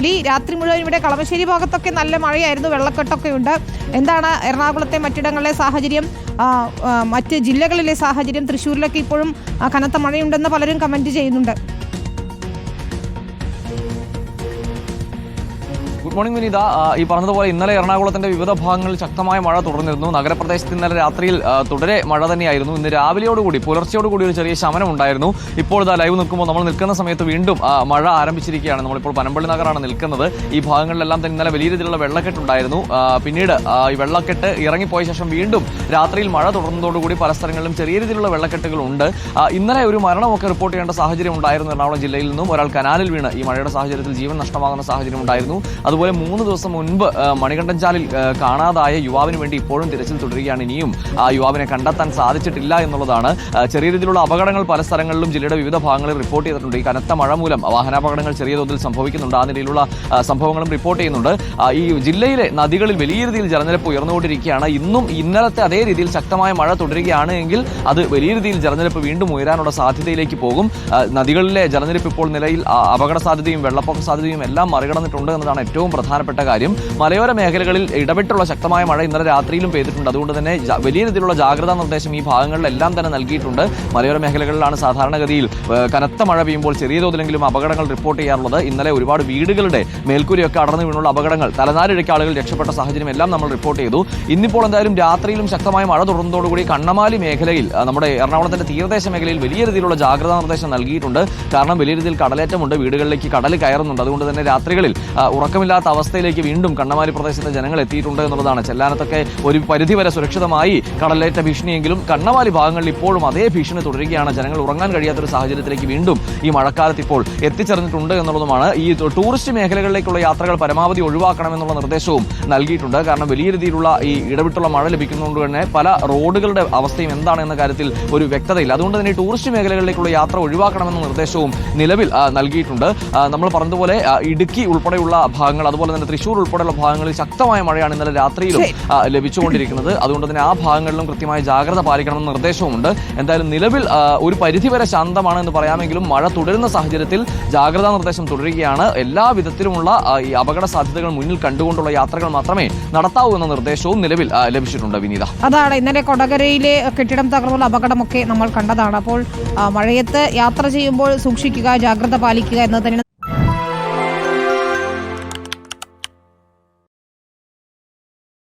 കണ്ണമാലി രാത്രി മുഴുവൻ ഇവിടെ കളമശ്ശേരി ഭാഗത്തൊക്കെ നല്ല മഴയായിരുന്നു. വെള്ളക്കെട്ടൊക്കെ ഉണ്ട്. എന്താണ് എറണാകുളത്തെ മറ്റിടങ്ങളിലെ സാഹചര്യം? മറ്റ് ജില്ലകളിലെ സാഹചര്യം? തൃശ്ശൂരിലൊക്കെ ഇപ്പോഴും കനത്ത മഴയുണ്ടെന്ന് പലരും കമന്റ് ചെയ്യുന്നുണ്ട്. Good morning Vineetha. ഈ പറഞ്ഞതുപോലെ ഇന്നലെ എറണാകുളത്തിന്റെ വിവിധ ഭാഗങ്ങളിൽ ശക്തമായ മഴ തുടർന്നിരുന്നു. നഗരപ്രദേശത്ത് ഇന്നലെ രാത്രിയിൽ തുടരെ മഴ തന്നെയായിരുന്നു. ഇന്ന് രാവിലെയോടുകൂടി പുലർച്ചയോടുകൂടി ഒരു ചെറിയ ശമനം ഉണ്ടായിരുന്നു ഇപ്പോൾ ഇതാ ലൈവ് നിൽക്കുമ്പോൾ നമ്മൾ നിൽക്കുന്ന സമയത്ത് വീണ്ടും മഴ ആരംഭിച്ചിരിക്കുകയാണ്. നമ്മളിപ്പോൾ പനമ്പള്ളി നഗറാണ് നിൽക്കുന്നത്. ഈ ഭാഗങ്ങളിലെല്ലാം തന്നെ ഇന്നലെ വലിയ രീതിയിലുള്ള വെള്ളക്കെട്ടുണ്ടായിരുന്നു. പിന്നീട് ഈ വെള്ളക്കെട്ട് ഇറങ്ങിപ്പോയ ശേഷം വീണ്ടും രാത്രിയിൽ മഴ തുടർന്നതോടുകൂടി പല സ്ഥലങ്ങളിലും ചെറിയ രീതിയിലുള്ള വെള്ളക്കെട്ടുകൾ ഉണ്ട് ഇന്നലെ ഒരു മരണമൊക്കെ റിപ്പോർട്ട് ചെയ്യേണ്ട സാഹചര്യം ഉണ്ടായിരുന്നു എറണാകുളം ജില്ലയിൽ നിന്നും. ഒരാൾ കനാലിൽ വീണ് ഈ മഴയുടെ സാഹചര്യത്തിൽ ജീവൻ നഷ്ടമാകുന്ന സാഹചര്യം ഉണ്ടായിരുന്നു. അതുപോലെ മൂന്ന് ദിവസം മുൻപ് മണികണ്ഠൻചാലിൽ കാണാതായ യുവാവിന് വേണ്ടി ഇപ്പോഴും തിരച്ചിൽ തുടരുകയാണ് ഇനിയും. ആ യുവാവിനെ കണ്ടെത്താൻ സാധിച്ചിട്ടില്ല എന്നുള്ളതാണ്. ചെറിയ രീതിയിലുള്ള അപകടങ്ങൾ പല സ്ഥലങ്ങളിലും ജില്ലയുടെ വിവിധ ഭാഗങ്ങളിൽ റിപ്പോർട്ട് ചെയ്തിട്ടുണ്ട്. ഈ കനത്ത മഴ മൂലം വാഹനാപകടങ്ങൾ ചെറിയ തോതിൽ സംഭവിക്കുന്നുണ്ട്. ആ നിലയിലുള്ള സംഭവങ്ങളും റിപ്പോർട്ട് ചെയ്യുന്നുണ്ട്. ഈ ജില്ലയിലെ നദികളിൽ വലിയ രീതിയിൽ ജലനിരപ്പ് ഉയർന്നുകൊണ്ടിരിക്കുകയാണ്. ഇന്നും ഇന്നലത്തെ അതേ രീതിയിൽ ശക്തമായ മഴ തുടരുകയാണ് എങ്കിൽ അത് വലിയ രീതിയിൽ ജലനിരപ്പ് വീണ്ടും ഉയരാനുള്ള സാധ്യതയിലേക്ക് പോകും. നദികളിലെ ജലനിരപ്പ് ഇപ്പോൾ നിലയിൽ അപകട സാധ്യതയും വെള്ളപ്പൊക്ക സാധ്യതയും എല്ലാം മറികടന്നിട്ടുണ്ട് എന്നതാണ് ഏറ്റവും പ്രധാനപ്പെട്ട കാര്യം മലയോര മേഖലകളിൽ ഇടപെട്ടുള്ള ശക്തമായ മഴ ഇന്നലെ രാത്രിയിലും പെയ്തിട്ടുണ്ട്. അതുകൊണ്ട് തന്നെ വലിയ രീതിയിലുള്ള ജാഗ്രതാ നിർദ്ദേശം ഈ ഭാഗങ്ങളിലെല്ലാം തന്നെ നൽകിയിട്ടുണ്ട്. മലയോര മേഖലകളിലാണ് സാധാരണഗതിയിൽ കനത്ത മഴ പെയ്യുമ്പോൾ ചെറിയ തോതിലെങ്കിലും അപകടങ്ങൾ റിപ്പോർട്ട് ചെയ്യാറുള്ളത്. ഇന്നലെ ഒരുപാട് വീടുകളുടെ മേൽക്കൂരിയൊക്കെ അടർന്നു വീണുള്ള അപകടങ്ങൾ തലനാരിഴയ്ക്ക് ആളുകൾ രക്ഷപ്പെട്ട സാഹചര്യം എല്ലാം നമ്മൾ റിപ്പോർട്ട് ചെയ്തു. ഇന്നിപ്പോൾ എന്തായാലും രാത്രിയിലും ശക്തമായ മഴ തുടർന്നതോടുകൂടി കണ്ണമാലി മേഖലയിൽ നമ്മുടെ എറണാകുളത്തിന്റെ തീരദേശ മേഖലയിൽ വലിയ രീതിയിലുള്ള ജാഗ്രതാ നിർദ്ദേശം നൽകിയിട്ടുണ്ട്. കാരണം വലിയ രീതിയിൽ കടലേറ്റമുണ്ട് വീടുകളിലേക്ക് കടൽ കയറുന്നുണ്ട്. അതുകൊണ്ട് തന്നെ രാത്രികളിൽ ആ, ഉറക്കമില്ലാത്ത അവസ്ഥയിലേക്ക് വീണ്ടും കണ്ണമാലി പ്രദേശത്തെ ജനങ്ങൾ എത്തിയിട്ടുണ്ട് എന്നുള്ളതാണ്. ചെല്ലാനത്തൊക്കെ ഒരു പരിധിവരെ സുരക്ഷിതമായി കടലേറ്റ ഭീഷണിയെങ്കിലും കണ്ണമാലി ഭാഗങ്ങളിൽ ഇപ്പോഴും അതേ ഭീഷണി തുടരുകയാണ്. ജനങ്ങൾ ഉറങ്ങാൻ കഴിയാത്തൊരു സാഹചര്യത്തിലേക്ക് വീണ്ടും ഈ മഴക്കാലത്ത് ഇപ്പോൾ എത്തിച്ചേർന്നിട്ടുണ്ട് എന്നുള്ളതുമാണ്. ഈ ടൂറിസ്റ്റ് മേഖലകളിലേക്കുള്ള യാത്രകൾ പരമാവധി ഒഴിവാക്കണമെന്നുള്ള നിർദ്ദേശവും നൽകിയിട്ടുണ്ട്. കാരണം വലിയ രീതിയിലുള്ള ഈ ഇടവിട്ടുള്ള മഴ ലഭിക്കുന്നതുകൊണ്ട് തന്നെ പല റോഡുകളുടെ അവസ്ഥയും എന്താണ് എന്ന കാര്യത്തിൽ ഒരു വ്യക്തതയില്ല. അതുകൊണ്ട് തന്നെ ടൂറിസ്റ്റ് മേഖലകളിലേക്കുള്ള യാത്ര ഒഴിവാക്കണമെന്ന നിർദ്ദേശവും നിലവിൽ നൽകിയിട്ടുണ്ട്. നമ്മൾ പറഞ്ഞതുപോലെ ഇടുക്കി ഉൾപ്പെടെയുള്ള ഭാഗങ്ങൾ അതുപോലെ തന്നെ തൃശ്ശൂർ ഉൾപ്പെടെയുള്ള ഭാഗങ്ങളിൽ ശക്തമായ മഴയാണ് ഇന്നലെ രാത്രിയിലും ലഭിച്ചുകൊണ്ടിരിക്കുന്നത്. അതുകൊണ്ട് തന്നെ ആ ഭാഗങ്ങളിലും കൃത്യമായ ജാഗ്രത പാലിക്കണമെന്ന നിർദ്ദേശവുമുണ്ട്. എന്തായാലും നിലവിൽ ഒരു പരിധിവരെ ശാന്തമാണ് എന്ന് പറയാമെങ്കിലും മഴ തുടരുന്ന സാഹചര്യത്തിൽ ജാഗ്രതാ നിർദ്ദേശം തുടരുകയാണ്. എല്ലാ വിധത്തിലുമുള്ള ഈ അപകട സാധ്യതകൾ മുന്നിൽ കണ്ടുകൊണ്ടുള്ള യാത്രകൾ മാത്രമേ നടത്താവൂ എന്ന നിർദ്ദേശവും നിലവിൽ ലഭിച്ചിട്ടുണ്ട് വിനീത. അതാണ് ഇന്നലെ കൊടകരയിലെ കെട്ടിടം തകർന്നുള്ള അപകടമൊക്കെ നമ്മൾ കണ്ടതാണ്. അപ്പോൾ മഴയത്ത് യാത്ര ചെയ്യുമ്പോൾ സൂക്ഷിക്കുക ജാഗ്രത പാലിക്കുക എന്നത് തന്നെ